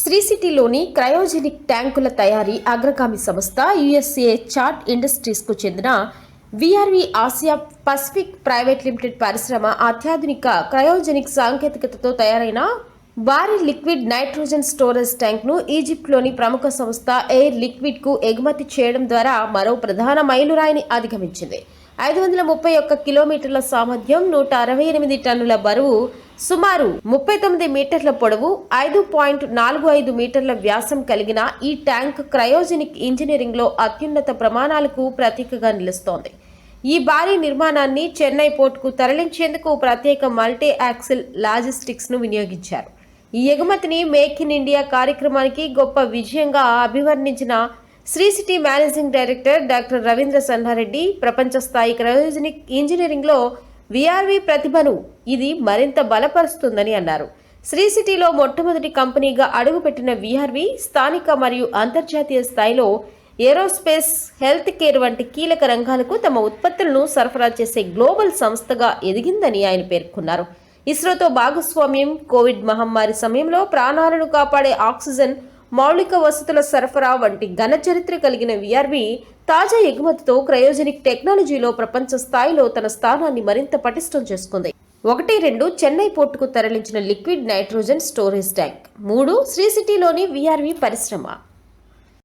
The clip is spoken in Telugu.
శ్రీ సిటీలోని క్రయోజెనిక్ ట్యాంకుల తయారీ అగ్రగామి సంస్థ యుఎస్ఏ చార్ట్ ఇండస్ట్రీస్కు చెందిన VRV Asia Pacific private limited పరిశ్రమ అత్యాధునిక క్రయోజెనిక్ సాంకేతికతతో తయారైన భారీ లిక్విడ్ నైట్రోజన్ స్టోరేజ్ ట్యాంక్ను ఈజిప్ట్లోని ప్రముఖ సంస్థ ఎయిర్ లిక్విడ్కు ఎగుమతి చేయడం ద్వారా మరో ప్రధాన మైలురాయిని అధిగమించింది. ఐదు వందల ముప్పై ఒక్క కిలోమీటర్ల సామర్థ్యం నూట అరవై ఎనిమిది టన్నుల బరువు సుమారు ముప్పై తొమ్మిది మీటర్ల పొడవు ఐదు పాయింట్ నాలుగు ఐదు మీటర్ల వ్యాసం కలిగిన ఈ ట్యాంక్ క్రయోజెనిక్ ఇంజనీరింగ్లో అత్యున్నత ప్రమాణాలకు ప్రతీకగా నిలుస్తోంది. ఈ భారీ నిర్మాణాన్ని చెన్నై పోర్టుకు తరలించేందుకు ప్రత్యేక మల్టీ యాక్సిల్ లాజిస్టిక్స్ను వినియోగించారు. ఈ ఎగుమతిని మేక్ ఇన్ ఇండియా కార్యక్రమానికి గొప్ప విజయంగా అభివర్ణించిన Sri City managing director doctor Ravindra Sannareddy ప్రపంచ స్థాయి క్రయోజనిక్ ఇంజనీరింగ్లో విఆర్వి ప్రతిభను ఇది మరింత బలపరుస్తుందని అన్నారు. శ్రీ సిటీలో మొట్టమొదటి కంపెనీగా అడుగుపెట్టిన విఆర్వి స్థానిక మరియు అంతర్జాతీయ స్థాయిలో ఏరోస్పేస్ హెల్త్ కేర్ వంటి కీలక రంగాలకు తమ ఉత్పత్తులను సరఫరా చేసే గ్లోబల్ సంస్థగా ఎదిగిందని ఆయన పేర్కొన్నారు. ఇస్రోతో భాగస్వామ్యం కోవిడ్ మహమ్మారి సమయంలో ప్రాణాలను కాపాడే ఆక్సిజన్ మౌలిక వసతుల సరఫరా వంటి ఘన చరిత్ర కలిగిన విఆర్వి తాజా ఎగుమతితో క్రయోజనిక్ టెక్నాలజీలో ప్రపంచ స్థాయిలో తన స్థానాన్ని మరింత పటిష్టం చేసుకుంది. ఒకటి రెండు చెన్నై పోర్టుకు తరలించిన లిక్విడ్ నైట్రోజన్ స్టోరేజ్ ట్యాంక్. మూడు శ్రీ సిటీలోని విఆర్వి పరిశ్రమ.